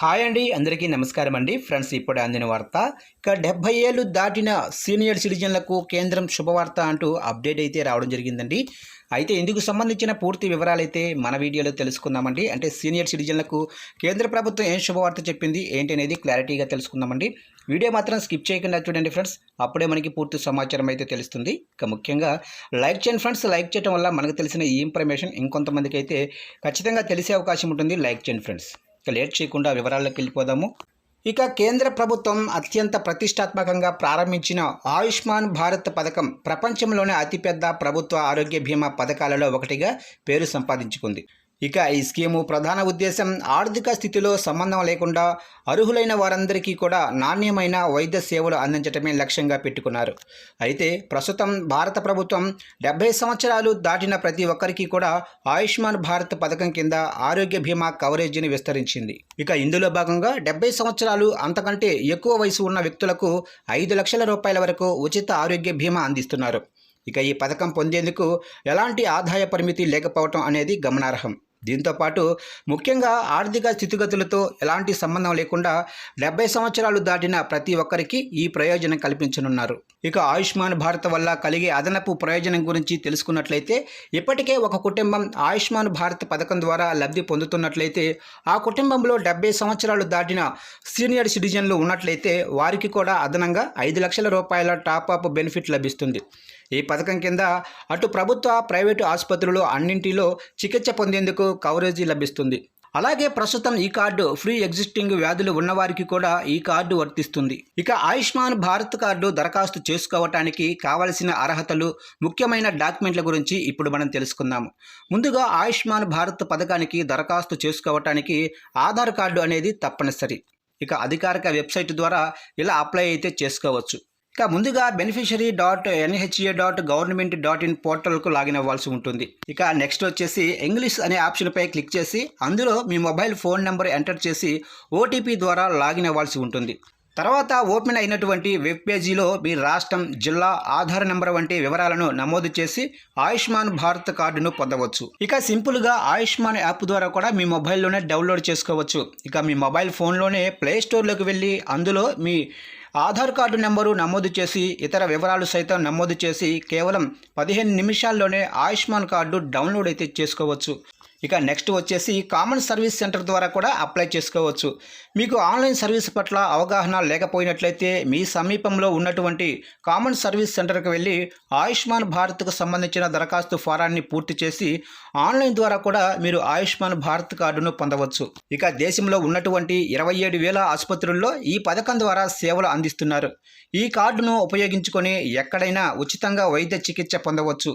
Hi అండి అందరికీ నమస్కారం అండి. ఫ్రెండ్స్ ఇప్పుడు అందిన వార్త ఇక డెబ్బై ఏళ్ళు దాటిన సీనియర్ సిటిజన్లకు కేంద్రం శుభవార్త అంటూ అప్డేట్ అయితే రావడం జరిగిందండి. అయితే ఇందుకు సంబంధించిన పూర్తి వివరాలు అయితే మన వీడియోలో తెలుసుకుందామండి. అంటే సీనియర్ సిటిజన్లకు కేంద్ర ప్రభుత్వం ఏం శుభవార్త చెప్పింది ఏంటి అనేది క్లారిటీగా తెలుసుకుందామండి. వీడియో మాత్రం స్కిప్ చేయకుండా చూడండి ఫ్రెండ్స్. అప్పుడే మనకి పూర్తి సమాచారం అయితే తెలుస్తుంది. ఇక ముఖ్యంగా లైక్ చేయండి ఫ్రెండ్స్. లైక్ చేయడం వల్ల మనకు తెలిసిన ఈ ఇన్ఫర్మేషన్ ఇంకొంతమందికి అయితే ఖచ్చితంగా తెలిసే అవకాశం ఉంటుంది. లైక్ చేయండి ఫ్రెండ్స్. ఇక లేట్ చేయకుండా వివరాల్లోకి వెళ్ళిపోదాము. ఇక కేంద్ర ప్రభుత్వం అత్యంత ప్రతిష్టాత్మకంగా ప్రారంభించిన ఆయుష్మాన్ భారత్ పథకం ప్రపంచంలోనే అతిపెద్ద ప్రభుత్వ ఆరోగ్య బీమా పథకాలలో ఒకటిగా పేరు సంపాదించుకుంది. ఇక ఈ స్కీము ప్రధాన ఉద్దేశం ఆర్థిక స్థితిలో సంబంధం లేకుండా అర్హులైన వారందరికీ కూడా నాణ్యమైన వైద్య సేవలు అందించడమే లక్ష్యంగా పెట్టుకున్నారు. అయితే ప్రస్తుతం భారత ప్రభుత్వం డెబ్బై సంవత్సరాలు దాటిన ప్రతి ఒక్కరికి కూడా ఆయుష్మాన్ భారత్ పథకం కింద ఆరోగ్య బీమా కవరేజీని విస్తరించింది. ఇక ఇందులో భాగంగా డెబ్బై సంవత్సరాలు అంతకంటే ఎక్కువ వయసు ఉన్న వ్యక్తులకు ఐదు లక్షల రూపాయల వరకు ఉచిత ఆరోగ్య బీమా అందిస్తున్నారు. ఇక ఈ పథకం పొందేందుకు ఎలాంటి ఆదాయ పరిమితి లేకపోవటం అనేది గమనార్హం. దీంతోపాటు ముఖ్యంగా ఆర్థిక స్థితిగతులతో ఎలాంటి సంబంధం లేకుండా డెబ్బై సంవత్సరాలు దాటిన ప్రతి ఒక్కరికి ఈ ప్రయోజనం కల్పించనున్నారు. ఇక ఆయుష్మాన్ భారత్ వల్ల కలిగే అదనపు ప్రయోజనం గురించి తెలుసుకున్నట్లయితే ఇప్పటికే ఒక కుటుంబం ఆయుష్మాన్ భారత్ పథకం ద్వారా లబ్ధి పొందుతున్నట్లయితే ఆ కుటుంబంలో డెబ్బై సంవత్సరాలు దాటిన సీనియర్ సిటిజన్లు ఉన్నట్లయితే వారికి కూడా అదనంగా ఐదు లక్షల రూపాయల టాప్ బెనిఫిట్ లభిస్తుంది. ఈ పథకం కింద అటు ప్రభుత్వ ప్రైవేటు ఆసుపత్రులు అన్నింటిలో చికిత్స పొందేందుకు కవరేజీ లభిస్తుంది. అలాగే ప్రస్తుతం ఈ కార్డు ఫ్రీ ఎగ్జిస్టింగ్ వ్యాధులు ఉన్నవారికి కూడా ఈ కార్డు వర్తిస్తుంది. ఇక ఆయుష్మాన్ భారత్ కార్డు దరఖాస్తు చేసుకోవటానికి కావలసిన అర్హతలు ముఖ్యమైన డాక్యుమెంట్ల గురించి ఇప్పుడు మనం తెలుసుకుందాము ముందుగా ఆయుష్మాన్ భారత్ పథకానికి దరఖాస్తు చేసుకోవటానికి ఆధార్ కార్డు అనేది తప్పనిసరి. ఇక అధికారిక వెబ్సైట్ ద్వారా ఇలా అప్లై అయితే చేసుకోవచ్చు. ఇక ముందుగా beneficiary dot NHA dot government dot in పోర్టల్కు login అవ్వాల్సి ఉంటుంది. ఇక నెక్స్ట్ వచ్చేసి ఇంగ్లీష్ అనే ఆప్షన్పై క్లిక్ చేసి అందులో మీ మొబైల్ ఫోన్ నెంబర్ ఎంటర్ చేసి ఓటీపీ ద్వారా లాగిన్ అవ్వాల్సి ఉంటుంది. తర్వాత ఓపెన్ అయినటువంటి వెబ్ పేజీలో మీ రాష్ట్రం జిల్లా ఆధార్ నెంబర్ వంటి వివరాలను నమోదు చేసి ఆయుష్మాన్ భారత్ కార్డును పొందవచ్చు. ఇక సింపుల్గా ఆయుష్మాన్ యాప్ ద్వారా కూడా మీ మొబైల్లోనే డౌన్లోడ్ చేసుకోవచ్చు. ఇక మీ మొబైల్ ఫోన్లోనే ప్లే స్టోర్లోకి వెళ్ళి అందులో మీ ఆధార్ కార్డు నెంబరు నమోదు చేసి ఇతర వివరాలు సైతం నమోదు చేసి కేవలం పదిహేను నిమిషాల్లోనే ఆయుష్మాన్ కార్డు డౌన్లోడ్ అయితే చేసుకోవచ్చు. ఇక నెక్స్ట్ వచ్చేసి కామన్ సర్వీస్ సెంటర్ ద్వారా కూడా అప్లై చేసుకోవచ్చు. మీకు ఆన్లైన్ సర్వీస్ పట్ల అవగాహన లేకపోయినట్లయితే మీ సమీపంలో ఉన్నటువంటి కామన్ సర్వీస్ సెంటర్కి వెళ్ళి ఆయుష్మాన్ భారత్కు సంబంధించిన దరఖాస్తు ఫారాన్ని పూర్తి చేసి ఆన్లైన్ ద్వారా కూడా మీరు ఆయుష్మాన్ భారత్ కార్డును పొందవచ్చు. ఇక దేశంలో ఉన్నటువంటి ఇరవై ఏడు వేల ఆసుపత్రుల్లో ఈ పథకం ద్వారా సేవలు అందిస్తున్నారు. ఈ కార్డును ఉపయోగించుకొని ఎక్కడైనా ఉచితంగా వైద్య చికిత్స పొందవచ్చు.